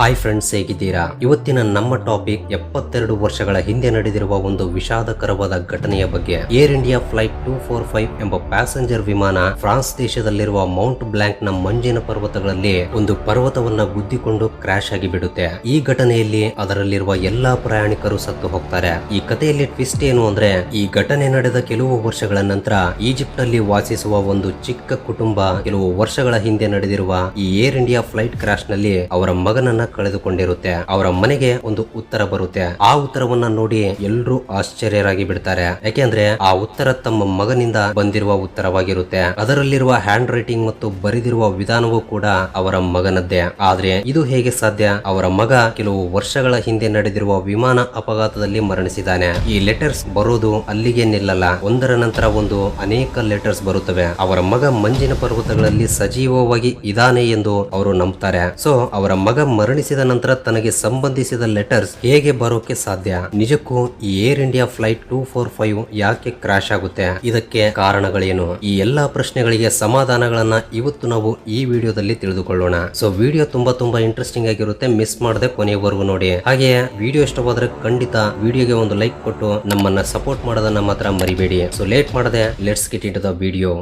Hi friends ಹೇಗಿದ್ದೀರಾ? ಇವತ್ತಿನ ನಮ್ಮ ಟಾಪಿಕ್ ಎಪ್ಪತ್ತೆರಡು ವರ್ಷಗಳ ಹಿಂದೆ ನಡೆದಿರುವ ಒಂದು ವಿಷಾದಕರವಾದ ಘಟನೆಯ ಬಗ್ಗೆ. Air India flight two four five ಎಂಬ ಪ್ಯಾಸೆಂಜರ್ ವಿಮಾನ ಫ್ರಾನ್ಸ್ ದೇಶದಲ್ಲಿರುವ ಮೌಂಟ್ ಬ್ಲಾಂಕ್ನ ಮಂಜಿನ ಪರ್ವತಗಳಲ್ಲಿ ಒಂದು ಪರ್ವತವನ್ನ ಗುದ್ದಿಕೊಂಡು ಕ್ರಾಶ್ ಆಗಿ ಬಿಡುತ್ತೆ ಈ ಘಟನೆಯಲ್ಲಿ ಅದರಲ್ಲಿರುವ ಎಲ್ಲಾ ಪ್ರಯಾಣಿಕರು ಸತ್ತು ಹೋಗ್ತಾರೆ. ಈ ಕಥೆಯಲ್ಲಿ ಟ್ವಿಸ್ಟ್ ಏನು ಅಂದ್ರೆ, ಈ ಘಟನೆ ನಡೆದ ಕೆಲವು ವರ್ಷಗಳ ನಂತರ ಈಜಿಪ್ಟ್ ಅಲ್ಲಿ ವಾಸಿಸುವ ಒಂದು ಚಿಕ್ಕ ಕುಟುಂಬ ಕೆಲವು ವರ್ಷಗಳ ಹಿಂದೆ ನಡೆದಿರುವ ಈ ಏರ್ ಇಂಡಿಯಾ ಫ್ಲೈಟ್ ಕ್ರಾಶ್ನಲ್ಲಿ ಅವರ ಮಗನನ್ನ ಕಳೆದುಕೊಂಡಿರುತ್ತೆ. ಅವರ ಮನೆಗೆ ಒಂದು ಉತ್ತರ ಬರುತ್ತೆ. ಆ ಉತ್ತರವನ್ನ ನೋಡಿ ಎಲ್ಲರೂ ಆಶ್ಚರ್ಯರಾಗಿ ಬಿಡ್ತಾರೆ. ಯಾಕೆಂದ್ರೆ ಆ ಉತ್ತರ ತಮ್ಮ ಮಗನಿಂದ ಬಂದಿರುವ ಉತ್ತರವಾಗಿರುತ್ತೆ. ಅದರಲ್ಲಿರುವ ಹ್ಯಾಂಡ್ ರೈಟಿಂಗ್ ಮತ್ತು ಬರೆದಿರುವ ವಿಧಾನವೂ ಕೂಡ ಅವರ ಮಗನದ್ದೇ. ಆದ್ರೆ ಇದು ಹೇಗೆ ಸಾಧ್ಯ? ಅವರ ಮಗ ಕೆಲವು ವರ್ಷಗಳ ಹಿಂದೆ ನಡೆದಿರುವ ವಿಮಾನ ಅಪಘಾತದಲ್ಲಿ ಮರಣಿಸಿದ್ದಾನೆ. ಈ ಲೆಟರ್ಸ್ ಬರೋದು ಅಲ್ಲಿಗೆ ನಿಲ್ಲಲ್ಲ. ಒಂದರ ನಂತರ ಒಂದು ಅನೇಕ ಲೆಟರ್ಸ್ ಬರುತ್ತವೆ. ಅವರ ಮಗ ಮಂಜಿನ ಪರ್ವತಗಳಲ್ಲಿ ಸಜೀವವಾಗಿ ಇದಾನೆ ಎಂದು ಅವರು ನಂಬ್ತಾರೆ. ಸೊ ಅವರ ಮಗ ಮರಣಿಸಿದ ನಂತರ ತನಗೆ ಸಂಬಂಧಿಸಿದ ಲೆಟರ್ಸ್ ಹೇಗೆ ಬರೋಕೆ ಸಾಧ್ಯ? ನಿಜಕ್ಕೂ ಈ Air India flight two four five ಯಾಕೆ ಕ್ರಾಶ್ ಆಗುತ್ತೆ? ಇದಕ್ಕೆ ಕಾರಣಗಳೇನು? ಈ ಎಲ್ಲಾ ಪ್ರಶ್ನೆಗಳಿಗೆ ಸಮಾಧಾನಗಳನ್ನ ಇವತ್ತು ನಾವು ಈ ವಿಡಿಯೋದಲ್ಲಿ ತಿಳಿದುಕೊಳ್ಳೋಣ. ಸೊ ವಿಡಿಯೋ ತುಂಬಾ ತುಂಬಾ ಇಂಟ್ರೆಸ್ಟಿಂಗ್ ಆಗಿರುತ್ತೆ. ಮಿಸ್ ಮಾಡದೆ ಕೊನೆಯವರೆಗೂ ನೋಡಿ. ಹಾಗೆ ವಿಡಿಯೋ ಇಷ್ಟವಾದ್ರೆ ಖಂಡಿತ ವಿಡಿಯೋಗೆ ಒಂದು ಲೈಕ್ ಕೊಟ್ಟು ನಮ್ಮನ್ನ ಸಪೋರ್ಟ್ ಮಾಡೋದನ್ನ ಮಾತ್ರ ಮರಿಬೇಡಿ. ಸೊ ಲೇಟ್ ಮಾಡದೆ let's get in the video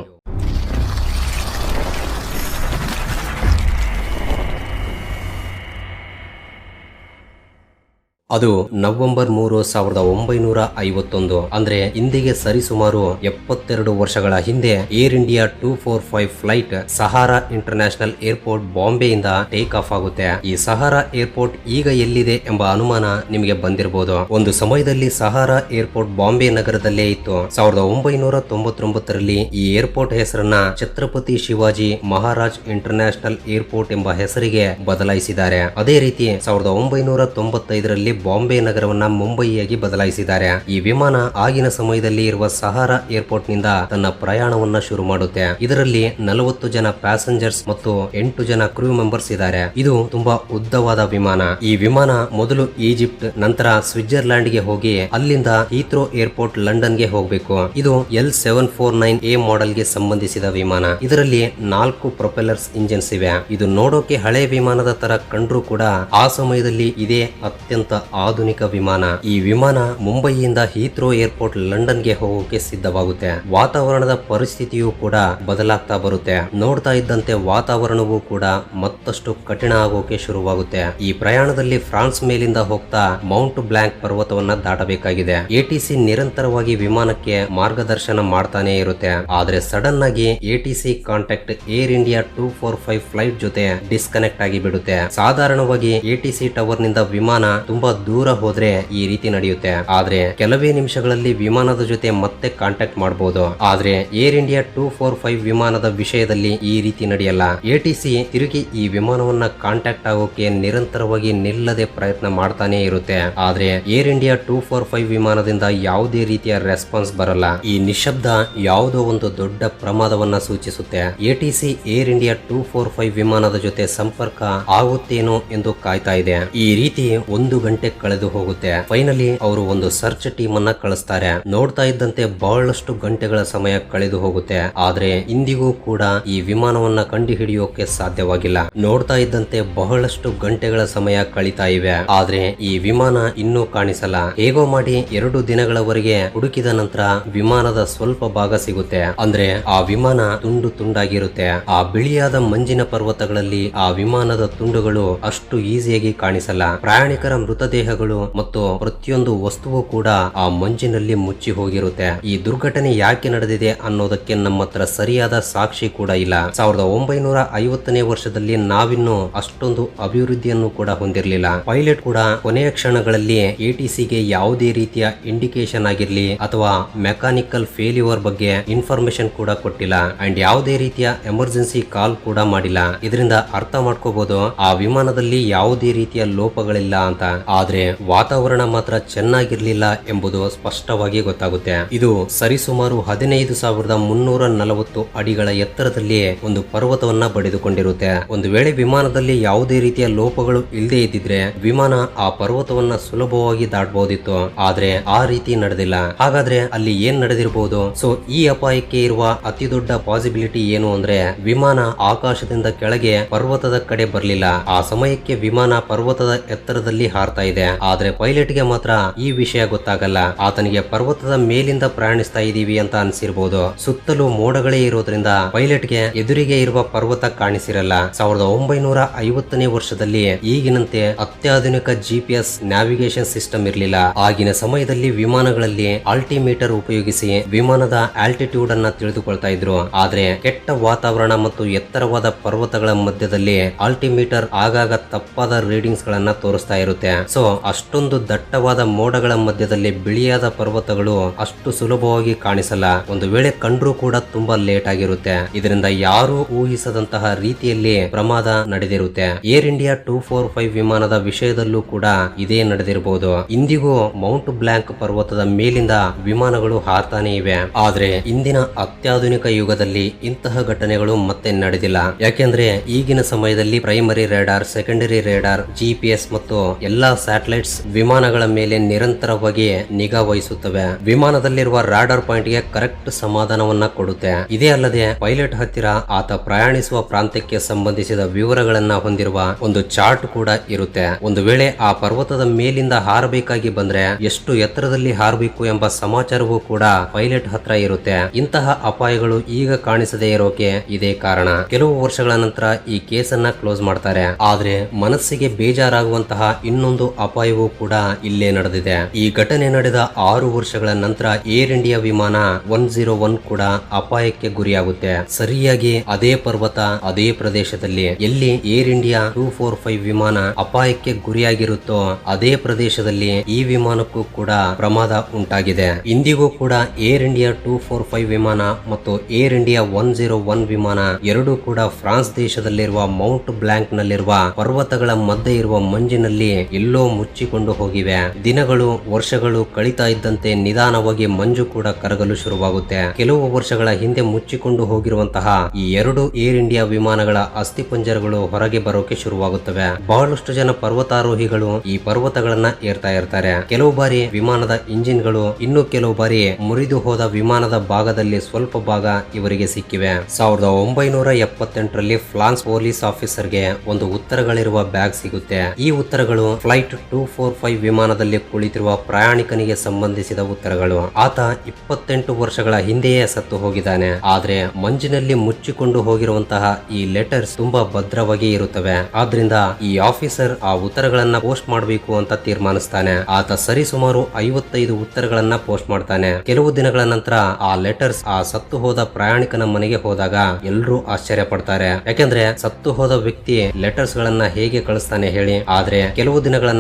ಅದು ನವೆಂಬರ್ ಮೂರು ಸಾವಿರದ ಒಂಬೈನೂರ ಐವತ್ತೊಂದು. ಅಂದ್ರೆ ಇಂದಿಗೆ ಸರಿಸುಮಾರು ಎಪ್ಪತ್ತೆರಡು ವರ್ಷಗಳ ಹಿಂದೆ Air India two four five flight Sahara international airport ಬಾಂಬೆಯಿಂದ ಟೇಕ್ ಆಫ್ ಆಗುತ್ತೆ. ಈ ಸಹಾರಾ ಏರ್ಪೋರ್ಟ್ ಈಗ ಎಲ್ಲಿದೆ ಎಂಬ ಅನುಮಾನ ನಿಮಗೆ ಬಂದಿರಬಹುದು ಒಂದು ಸಮಯದಲ್ಲಿ ಸಹಾರಾ ಏರ್ಪೋರ್ಟ್ ಬಾಂಬೆ ನಗರದಲ್ಲೇ ಇತ್ತು. ಸಾವಿರದ ಒಂಬೈನೂರ ತೊಂಬತ್ತೊಂಬತ್ತರಲ್ಲಿ ಈ ಏರ್ಪೋರ್ಟ್ ಹೆಸರನ್ನ ಛತ್ರಪತಿ ಶಿವಾಜಿ ಮಹಾರಾಜ್ ಇಂಟರ್ನ್ಯಾಷನಲ್ ಏರ್ಪೋರ್ಟ್ ಎಂಬ ಹೆಸರಿಗೆ ಬದಲಾಯಿಸಿದ್ದಾರೆ. ಅದೇ ರೀತಿ ಸಾವಿರದ ಒಂಬೈನೂರ ತೊಂಬತ್ತೈದರಲ್ಲಿ ಬಾಂಬೆ ನಗರವನ್ನ ಮುಂಬಯಿಯಾಗಿ ಬದಲಾಯಿಸಿದ್ದಾರೆ. ಈ ವಿಮಾನ ಆಗಿನ ಸಮಯದಲ್ಲಿ ಇರುವ ಸಹಾರಾ ಏರ್ಪೋರ್ಟ್ನಿಂದ ತನ್ನ ಪ್ರಯಾಣವನ್ನ ಶುರು ಮಾಡುತ್ತೆ. ಇದರಲ್ಲಿ ನಲವತ್ತು ಜನ ಪ್ಯಾಸೆಂಜರ್ಸ್ ಮತ್ತು ಎಂಟು ಜನ ಕ್ರೂ ಮೆಂಬರ್ಸ್ ಇದ್ದಾರೆ. ಇದು ತುಂಬಾ ಉದ್ದವಾದ ವಿಮಾನ. ಈ ವಿಮಾನ ಮೊದಲು ಈಜಿಪ್ಟ್, ನಂತರ ಸ್ವಿಟ್ಜರ್ಲ್ಯಾಂಡ್ಗೆ ಹೋಗಿ ಅಲ್ಲಿಂದ ಹೀತ್ರೋ ಏರ್ಪೋರ್ಟ್ ಲಂಡನ್ಗೆ ಹೋಗಬೇಕು. ಇದು L seven four nine A ಮಾಡೆಲ್ಗೆ ಸಂಬಂಧಿಸಿದ ವಿಮಾನ. ಇದರಲ್ಲಿ ನಾಲ್ಕು ಪ್ರೊಪೆಲ್ಲರ್ಸ್ ಇಂಜಿನ್ಸ್ ಇವೆ. ಇದು ನೋಡೋಕೆ ಹಳೆ ವಿಮಾನದ ತರ ಕಂಡ್ರೂ ಕೂಡ ಆ ಸಮಯದಲ್ಲಿ ಇದೇ ಅತ್ಯಂತ ಆಧುನಿಕ ವಿಮಾನ. ಈ ವಿಮಾನ ಮುಂಬಯಿಯಿಂದ ಹೀತ್ರೋ ಏರ್ಪೋರ್ಟ್ ಲಂಡನ್ಗೆ ಹೋಗೋಕೆ ಸಿದ್ಧವಾಗುತ್ತೆ. ವಾತಾವರಣದ ಪರಿಸ್ಥಿತಿಯು ಕೂಡ ಬದಲಾಗ್ತಾ ಬರುತ್ತೆ. ನೋಡ್ತಾ ಇದ್ದಂತೆ ವಾತಾವರಣವೂ ಕೂಡ ಮತ್ತಷ್ಟು ಕಠಿಣ ಆಗೋಕೆ ಶುರುವಾಗುತ್ತೆ. ಈ ಪ್ರಯಾಣದಲ್ಲಿ ಫ್ರಾನ್ಸ್ ಮೇಲಿಂದ ಹೋಗ್ತಾ ಮೌಂಟ್ ಬ್ಲಾಂಕ್ ಪರ್ವತವನ್ನ ದಾಟಬೇಕಾಗಿದೆ. ಎಟಿಸಿ ನಿರಂತರವಾಗಿ ವಿಮಾನಕ್ಕೆ ಮಾರ್ಗದರ್ಶನ ಮಾಡ್ತಾನೆ ಇರುತ್ತೆ. ಆದ್ರೆ ಸಡನ್ ಆಗಿ ATC contact Air India two four five flight ಜೊತೆ ಡಿಸ್ಕನೆಕ್ಟ್ ಆಗಿ ಬಿಡುತ್ತೆ ಸಾಧಾರಣವಾಗಿ ಎಟಿಸಿ ಟವರ್ನಿಂದ ವಿಮಾನ ತುಂಬಾ ದೂರ ಹೋದ್ರೆ ಈ ರೀತಿ ನಡೆಯುತ್ತೆ. ಆದ್ರೆ ಕೆಲವೇ ನಿಮಿಷಗಳಲ್ಲಿ ವಿಮಾನದ ಜೊತೆ ಮತ್ತೆ ಕಾಂಟ್ಯಾಕ್ಟ್ ಮಾಡಬಹುದು ಆದ್ರೆ Air India two four five ವಿಮಾನದ ವಿಷಯದಲ್ಲಿ ಈ ರೀತಿ ನಡೆಯಲ್ಲ. ಎಟಿಸಿ ತಿರುಗಿ ಈ ವಿಮಾನವನ್ನ ಕಾಂಟ್ಯಾಕ್ಟ್ ಆಗೋಕೆ ನಿರಂತರವಾಗಿ ನಿಲ್ಲದೆ ಪ್ರಯತ್ನ ಮಾಡ್ತಾನೆ ಇರುತ್ತೆ. ಆದ್ರೆ Air India two four five ವಿಮಾನದಿಂದ ಯಾವುದೇ ರೀತಿಯ ರೆಸ್ಪಾನ್ಸ್ ಬರಲ್ಲ. ಈ ನಿಶಬ್ದ ಯಾವುದೋ ಒಂದು ದೊಡ್ಡ ಪ್ರಮಾದವನ್ನ ಸೂಚಿಸುತ್ತೆ. ATC Air India two four five ವಿಮಾನದ ಜೊತೆ ಸಂಪರ್ಕ ಆಗುತ್ತೇನೋ ಎಂದು ಕಾಯ್ತಾ ಇದೆ. ಈ ರೀತಿ ಒಂದು ಗಂಟೆ ಕಳೆದು ಹೋಗುತ್ತೆ. ಫೈನಲಿ ಅವರು ಒಂದು ಸರ್ಚ್ ಟೀಮ್ ಅನ್ನ ಕಳಿಸ್ತಾರೆ. ನೋಡ್ತಾ ಇದ್ದಂತೆ ಬಹಳಷ್ಟು ಗಂಟೆಗಳ ಸಮಯ ಕಳೆದು ಹೋಗುತ್ತೆ. ಆದ್ರೆ ಇಂದಿಗೂ ಕೂಡ ಈ ವಿಮಾನವನ್ನ ಕಂಡು ಹಿಡಿಯೋಕೆ ಸಾಧ್ಯವಾಗಿಲ್ಲ. ನೋಡ್ತಾ ಇದ್ದಂತೆ ಬಹಳಷ್ಟು ಗಂಟೆಗಳ ಸಮಯ ಕಳೀತಾ ಇವೆ. ಆದ್ರೆ ಈ ವಿಮಾನ ಇನ್ನೂ ಕಾಣಿಸಲ್ಲ. ಹೇಗೋ ಮಾಡಿ ಎರಡು ದಿನಗಳವರೆಗೆ ಹುಡುಕಿದ ನಂತರ ವಿಮಾನದ ಸ್ವಲ್ಪ ಭಾಗ ಸಿಗುತ್ತೆ. ಅಂದ್ರೆ ಆ ವಿಮಾನ ತುಂಡು ತುಂಡಾಗಿರುತ್ತೆ. ಆ ಬಿಳಿಯಾದ ಮಂಜಿನ ಪರ್ವತಗಳಲ್ಲಿ ಆ ವಿಮಾನದ ತುಂಡುಗಳು ಅಷ್ಟು ಈಸಿಯಾಗಿ ಕಾಣಿಸಲ್ಲ. ಪ್ರಯಾಣಿಕರ ಮೃತದೇಹಗಳು ಮತ್ತು ಪ್ರತಿಯೊಂದು ವಸ್ತುವು ಕೂಡ ಆ ಮಂಜಿನಲ್ಲಿ ಮುಚ್ಚಿ ಹೋಗಿರುತ್ತೆ. ಈ ದುರ್ಘಟನೆ ಯಾಕೆ ನಡೆದಿದೆ ಅನ್ನೋದಕ್ಕೆ ನಮ್ಮ ಹತ್ರ ಸರಿಯಾದ ಸಾಕ್ಷಿ ಕೂಡ ಇಲ್ಲ. ಸಾವಿರದ ಒಂಬೈನೂರ ಐವತ್ತನೇ ವರ್ಷದಲ್ಲಿ ನಾವಿನ್ನು ಅಷ್ಟೊಂದು ಅಭಿವೃದ್ಧಿಯನ್ನು ಕೂಡ ಹೊಂದಿರಲಿಲ್ಲ. ಪೈಲಟ್ ಕೂಡ ಕೊನೆಯ ಕ್ಷಣಗಳಲ್ಲಿ ಎಟಿಸಿಗೆ ಯಾವುದೇ ರೀತಿಯ ಇಂಡಿಕೇಶನ್ ಆಗಿರ್ಲಿ ಅಥವಾ ಮೆಕ್ಯಾನಿಕಲ್ ಫೇಲ್ಯೂರ್ ಬಗ್ಗೆ ಇನ್ಫಾರ್ಮೇಶನ್ ಕೂಡ ಕೊಟ್ಟಿಲ್ಲ. ಅಂಡ್ ಯಾವುದೇ ರೀತಿಯ ಎಮರ್ಜೆನ್ಸಿ ಕಾಲ್ ಕೂಡ ಮಾಡಿಲ್ಲ. ಇದರಿಂದ ಅರ್ಥ ಮಾಡ್ಕೋಬಹುದು ಆ ವಿಮಾನದಲ್ಲಿ ಯಾವುದೇ ರೀತಿಯ ಲೋಪಗಳಿಲ್ಲ ಅಂತ. ಆದ್ರೆ ಆದ್ರೆ ವಾತಾವರಣ ಮಾತ್ರ ಚೆನ್ನಾಗಿರ್ಲಿಲ್ಲ ಎಂಬುದು ಸ್ಪಷ್ಟವಾಗಿ ಗೊತ್ತಾಗುತ್ತೆ. ಇದು ಸರಿಸುಮಾರು ಹದಿನೈದು ಸಾವಿರದ ಮುನ್ನೂರ ನಲವತ್ತು ಅಡಿಗಳ ಎತ್ತರದಲ್ಲಿ ಒಂದು ಪರ್ವತವನ್ನ ಬಡಿದುಕೊಂಡಿರುತ್ತೆ. ಒಂದು ವೇಳೆ ವಿಮಾನದಲ್ಲಿ ಯಾವುದೇ ರೀತಿಯ ಲೋಪಗಳು ಇಲ್ಲದೆ ಇದ್ದಿದ್ರೆ ವಿಮಾನ ಆ ಪರ್ವತವನ್ನ ಸುಲಭವಾಗಿ ದಾಟಬಹುದಿತ್ತು ಆದ್ರೆ ಆ ರೀತಿ ನಡೆದಿಲ್ಲ. ಹಾಗಾದ್ರೆ ಅಲ್ಲಿ ಏನ್ ನಡೆದಿರಬಹುದು ಸೊ, ಈ ಅಪಾಯಕ್ಕೆ ಇರುವ ಅತಿ ದೊಡ್ಡ ಪಾಸಿಬಿಲಿಟಿ ಏನು ಅಂದ್ರೆ ವಿಮಾನ ಆಕಾಶದಿಂದ ಕೆಳಗೆ ಪರ್ವತದ ಕಡೆ ಬರಲಿಲ್ಲ. ಆ ಸಮಯಕ್ಕೆ ವಿಮಾನ ಪರ್ವತದ ಎತ್ತರದಲ್ಲಿ ಹಾರ್ತಾ ಇದೆ. ಆದ್ರೆ ಪೈಲಟ್ಗೆ ಮಾತ್ರ ಈ ವಿಷಯ ಗೊತ್ತಾಗಲ್ಲ. ಆತನಿಗೆ ಪರ್ವತದ ಮೇಲಿಂದ ಪ್ರಯಾಣಿಸ್ತಾ ಇದೀವಿ ಅಂತ ಅನ್ಸಿರ್ಬೋದು. ಸುತ್ತಲೂ ಮೋಡಗಳೇ ಇರೋದ್ರಿಂದ ಪೈಲಟ್ಗೆ ಎದುರಿಗೆ ಇರುವ ಪರ್ವತ ಕಾಣಿಸಿರಲ್ಲ. ಸಾವಿರದ ಒಂಬೈನೂರ ಐವತ್ತನೇ ವರ್ಷದಲ್ಲಿ ಈಗಿನಂತೆ ಅತ್ಯಾಧುನಿಕ ಜಿಪಿಎಸ್ ನ್ಯಾವಿಗೇಷನ್ ಸಿಸ್ಟಮ್ ಇರಲಿಲ್ಲ. ಆಗಿನ ಸಮಯದಲ್ಲಿ ವಿಮಾನಗಳಲ್ಲಿ ಆಲ್ಟಿಮೀಟರ್ ಉಪಯೋಗಿಸಿ ವಿಮಾನದ ಆಲ್ಟಿಟ್ಯೂಡ್ ಅನ್ನ ತಿಳಿದುಕೊಳ್ತಾ ಇದ್ರು. ಆದ್ರೆ ಕೆಟ್ಟ ವಾತಾವರಣ ಮತ್ತು ಎತ್ತರವಾದ ಪರ್ವತಗಳ ಮಧ್ಯದಲ್ಲಿ ಆಲ್ಟಿಮೀಟರ್ ಆಗಾಗ ತಪ್ಪಾದ ರೀಡಿಂಗ್ಸ್ ಗಳನ್ನ ತೋರಿಸ್ತಾ ಇರುತ್ತೆ. ಅಷ್ಟೊಂದು ದಟ್ಟವಾದ ಮೋಡಗಳ ಮಧ್ಯದಲ್ಲಿ ಬಿಳಿಯಾದ ಪರ್ವತಗಳು ಅಷ್ಟು ಸುಲಭವಾಗಿ ಕಾಣಿಸಲ್ಲ. ಒಂದು ವೇಳೆ ಕಂಡ್ರೂ ಕೂಡ ತುಂಬಾ ಲೇಟ್ ಆಗಿರುತ್ತೆ. ಇದರಿಂದ ಯಾರು ಊಹಿಸದಂತಹ ರೀತಿಯಲ್ಲಿ ಪ್ರಮಾದ ನಡೆದಿರುತ್ತೆ. Air India two four five ವಿಮಾನದ ವಿಷಯದಲ್ಲೂ ಕೂಡ ಇದೇ ನಡೆದಿರಬಹುದು. ಇಂದಿಗೂ ಮೌಂಟ್ ಬ್ಲಾಂಕ್ ಪರ್ವತದ ಮೇಲಿಂದ ವಿಮಾನಗಳು ಹಾರ್ತಾನೆ ಇವೆ. ಆದ್ರೆ ಇಂದಿನ ಅತ್ಯಾಧುನಿಕ ಯುಗದಲ್ಲಿ ಇಂತಹ ಘಟನೆಗಳು ಮತ್ತೆ ನಡೆದಿಲ್ಲ. ಯಾಕೆಂದ್ರೆ ಈಗಿನ ಸಮಯದಲ್ಲಿ primary radar secondary radar GPS ಮತ್ತು ಎಲ್ಲಾ ಸ್ಯಾಟಲೈಟ್ಸ್ ವಿಮಾನಗಳ ಮೇಲೆ ನಿರಂತರವಾಗಿ ನಿಗಾ ವಹಿಸುತ್ತವೆ. ವಿಮಾನದಲ್ಲಿರುವ ರಾಡರ್ ಪಾಯಿಂಟ್ಗೆ ಕರೆಕ್ಟ್ ಸಮಾಧಾನವನ್ನ ಕೊಡುತ್ತೆ. ಇದೇ ಅಲ್ಲದೆ ಪೈಲಟ್ ಹತ್ತಿರ ಆತ ಪ್ರಯಾಣಿಸುವ ಪ್ರಾಂತ್ಯಕ್ಕೆ ಸಂಬಂಧಿಸಿದ ವಿವರಗಳನ್ನ ಹೊಂದಿರುವ ಒಂದು ಚಾರ್ಟ್ ಕೂಡ ಇರುತ್ತೆ. ಒಂದು ವೇಳೆ ಆ ಪರ್ವತದ ಮೇಲಿಂದ ಹಾರಬೇಕಾಗಿ ಬಂದ್ರೆ ಎಷ್ಟು ಎತ್ತರದಲ್ಲಿ ಹಾರಬೇಕು ಎಂಬ ಸಮಾಚಾರವೂ ಕೂಡ ಪೈಲಟ್ ಹತ್ರ ಇರುತ್ತೆ. ಇಂತಹ ಅಪಾಯಗಳು ಈಗ ಕಾಣಿಸದೇ ಇರೋಕೆ ಇದೇ ಕಾರಣ. ಕೆಲವು ವರ್ಷಗಳ ನಂತರ ಈ ಕೇಸನ್ನ ಕ್ಲೋಸ್ ಮಾಡ್ತಾರೆ. ಆದ್ರೆ ಮನಸ್ಸಿಗೆ ಬೇಜಾರಾಗುವಂತಹ ಇನ್ನೊಂದು ಅಪಾಯವೂ ಕೂಡ ಇಲ್ಲೇ ನಡೆದಿದೆ. ಈ ಘಟನೆ ನಡೆದ ಆರು ವರ್ಷಗಳ ನಂತರ ಏರ್ ಇಂಡಿಯಾ ವಿಮಾನ ಒನ್ ಜೀರೋ ಒನ್ ಕೂಡ ಅಪಾಯಕ್ಕೆ ಗುರಿಯಾಗುತ್ತೆ. ಸರಿಯಾಗಿ ಅದೇ ಪರ್ವತ, ಅದೇ ಪ್ರದೇಶದಲ್ಲಿ ಎಲ್ಲಿ Air India two four five ವಿಮಾನ ಅಪಾಯಕ್ಕೆ ಗುರಿಯಾಗಿರುತ್ತೋ ಅದೇ ಪ್ರದೇಶದಲ್ಲಿ ಈ ವಿಮಾನಕ್ಕೂ ಕೂಡ ಪ್ರಮಾದ ಉಂಟಾಗಿದೆ. ಇಂದಿಗೂ ಕೂಡ Air India two four five ವಿಮಾನ ಮತ್ತು Air India one zero one ವಿಮಾನ ಎರಡೂ ಕೂಡ ಫ್ರಾನ್ಸ್ ದೇಶದಲ್ಲಿರುವ ಮೌಂಟ್ ಬ್ಲಾಂಕ್ ನಲ್ಲಿರುವ ಪರ್ವತಗಳ ಮಧ್ಯೆ ಇರುವ ಮಂಜಿನಲ್ಲಿ ಎಲ್ಲೋ ಮುಚ್ಚಿಕೊಂಡು ಹೋಗಿವೆ. ದಿನಗಳು, ವರ್ಷಗಳು ಕಳೀತಾ ಇದ್ದಂತೆ ನಿಧಾನವಾಗಿ ಮಂಜು ಕೂಡ ಕರಗಲು ಶುರುವಾಗುತ್ತೆ. ಕೆಲವು ವರ್ಷಗಳ ಹಿಂದೆ ಮುಚ್ಚಿಕೊಂಡು ಹೋಗಿರುವಂತಹ ಈ ಎರಡು ಏರ್ ಇಂಡಿಯಾ ವಿಮಾನಗಳ ಅಸ್ಥಿಪಂಜರಗಳು ಹೊರಗೆ ಬರೋಕೆ ಶುರುವಾಗುತ್ತವೆ. ಬಹಳಷ್ಟು ಜನ ಪರ್ವತಾರೋಹಿಗಳು ಈ ಪರ್ವತಗಳನ್ನ ಏರ್ತಾ ಇರ್ತಾರೆ. ಕೆಲವು ಬಾರಿ ವಿಮಾನದ ಇಂಜಿನ್ಗಳು, ಇನ್ನು ಕೆಲವು ಬಾರಿ ಮುರಿದು ಹೋದ ವಿಮಾನದ ಭಾಗದಲ್ಲಿ ಸ್ವಲ್ಪ ಭಾಗ ಇವರಿಗೆ ಸಿಕ್ಕಿವೆ. ಸಾವಿರದ ಒಂಬೈನೂರ ಎಪ್ಪತ್ತೆಂಟರಲ್ಲಿ ಫ್ರಾನ್ಸ್ ಪೊಲೀಸ್ ಆಫೀಸರ್ಗೆ ಒಂದು ಉತ್ತರಗಳಿರುವ ಬ್ಯಾಗ್ ಸಿಗುತ್ತೆ. ಈ ಉತ್ತರಗಳು ಫ್ಲೈಟ್ ಟೂ ಫೋರ್ ಫೈವ್ ವಿಮಾನದಲ್ಲಿ ಕುಳಿತಿರುವ ಪ್ರಯಾಣಿಕನಿಗೆ ಸಂಬಂಧಿಸಿದ ಉತ್ತರಗಳು. ಆತ ಇಪ್ಪತ್ತೆಂಟು ವರ್ಷಗಳ ಹಿಂದೆಯೇ ಸತ್ತು ಹೋಗಿದ್ದಾನೆ. ಆದ್ರೆ ಮಂಜಿನಲ್ಲಿ ಮುಚ್ಚಿಕೊಂಡು ಹೋಗಿರುವಂತಹ ಈ ಲೆಟರ್ಸ್ ತುಂಬಾ ಭದ್ರವಾಗಿ ಇರುತ್ತವೆ. ಆದ್ರಿಂದ ಈ ಆಫೀಸರ್ ಆ ಉತ್ತರಗಳನ್ನ ಪೋಸ್ಟ್ ಮಾಡಬೇಕು ಅಂತ ತೀರ್ಮಾನಿಸ್ತಾನೆ. ಆತ ಸರಿ ಸುಮಾರು ಐವತ್ತೈದು ಉತ್ತರಗಳನ್ನ ಪೋಸ್ಟ್ ಮಾಡ್ತಾನೆ. ಕೆಲವು ದಿನಗಳ ನಂತರ ಆ ಲೆಟರ್ಸ್ ಆ ಸತ್ತು ಹೋದ ಪ್ರಯಾಣಿಕನ ಮನೆಗೆ ಹೋದಾಗ ಎಲ್ಲರೂ ಆಶ್ಚರ್ಯ ಪಡ್ತಾರೆ ಯಾಕೆಂದ್ರೆ ಸತ್ತು ಹೋದ ವ್ಯಕ್ತಿ ಲೆಟರ್ಸ್ ಗಳನ್ನ ಹೇಗೆ ಕಳಿಸ್ತಾನೆ ಹೇಳಿ. ಆದ್ರೆ ಕೆಲವು ದಿನಗಳ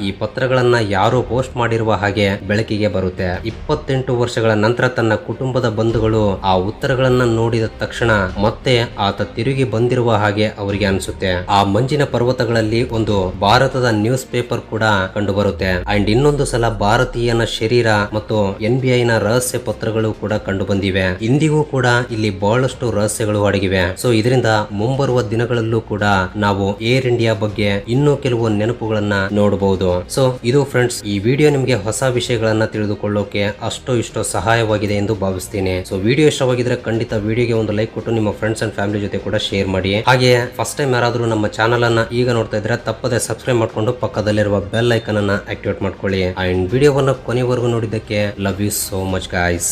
ಈ ಪತ್ರಗಳನ್ನ ಯಾರು ಪೋಸ್ಟ್ ಮಾಡಿರುವ ಹಾಗೆ ಬೆಳಕಿಗೆ ಬರುತ್ತೆ. ಇಪ್ಪತ್ತೆಂಟು ವರ್ಷಗಳ ನಂತರ ತನ್ನ ಕುಟುಂಬದ ಬಂಧುಗಳು ಆ ಉತ್ತರಗಳನ್ನ ನೋಡಿದ ತಕ್ಷಣ ಮತ್ತೆ ಆತ ತಿರುಗಿ ಬಂದಿರುವ ಹಾಗೆ ಅವರಿಗೆ ಅನಿಸುತ್ತೆ. ಆ ಮಂಜಿನ ಪರ್ವತಗಳಲ್ಲಿ ಒಂದು ಭಾರತದ ನ್ಯೂಸ್ ಪೇಪರ್ ಕೂಡ ಕಂಡು ಬರುತ್ತೆ ಅಂಡ್ ಇನ್ನೊಂದು ಸಲ ಭಾರತೀಯನ ಶರೀರ ಮತ್ತು ಎನ್ ಬಿ ನ ರಹಸ್ಯ ಪತ್ರಗಳು ಕೂಡ ಕಂಡು ಬಂದಿವೆ ಇಂದಿಗೂ ಕೂಡ ಇಲ್ಲಿ ಬಹಳಷ್ಟು ರಹಸ್ಯಗಳು ಅಡಗಿವೆ. ಸೊ, ಇದರಿಂದ ಮುಂಬರುವ ದಿನಗಳಲ್ಲೂ ಕೂಡ ನಾವು ಏರ್ ಇಂಡಿಯಾ ಬಗ್ಗೆ ಇನ್ನೂ ಕೆಲವು ನೆನಪುಗಳನ್ನ ನೋಡಬಹುದು. ಸೊ ಇದು ಫ್ರೆಂಡ್ಸ್ ಈ ವಿಡಿಯೋ ನಿಮಗೆ ಹೊಸ ವಿಷಯಗಳನ್ನ ತಿಳಿದುಕೊಳ್ಳೋಕೆ ಅಷ್ಟು ಇಷ್ಟು ಸಹಾಯವಾಗಿದೆ ಎಂದು ಭಾವಿಸ್ತೀನಿ. ಸೊ ವಿಡಿಯೋ ಇಷ್ಟವಾಗಿದ್ರೆ ಖಂಡಿತ ವಿಡಿಯೋಗೆ ಒಂದು ಲೈಕ್ ಕೊಟ್ಟು ನಿಮ್ಮ ಫ್ರೆಂಡ್ಸ್ ಅಂಡ್ ಫ್ಯಾಮಿಲಿ ಜೊತೆ ಕೂಡ ಶೇರ್ ಮಾಡಿ. ಹಾಗೆ ಫಸ್ಟ್ ಟೈಮ್ ಯಾರಾದರೂ ನಮ್ಮ ಚಾನಲ್ ಅನ್ನ ಈಗ ನೋಡ್ತಾ ಇದ್ರೆ ತಪ್ಪದೆ ಸಬ್ಸ್ಕ್ರೈಬ್ ಮಾಡ್ಕೊಂಡು ಪಕ್ಕದಲ್ಲಿರುವ ಬೆಲ್ ಐಕನ್ ಅನ್ನ ಆಕ್ಟಿವೇಟ್ ಮಾಡ್ಕೊಳ್ಳಿ. ಅಂಡ್ ವಿಡಿಯೋವನ್ನ ಕೊನೆವರೆಗೂ ನೋಡಿದ್ದಕ್ಕೆ love you so much guys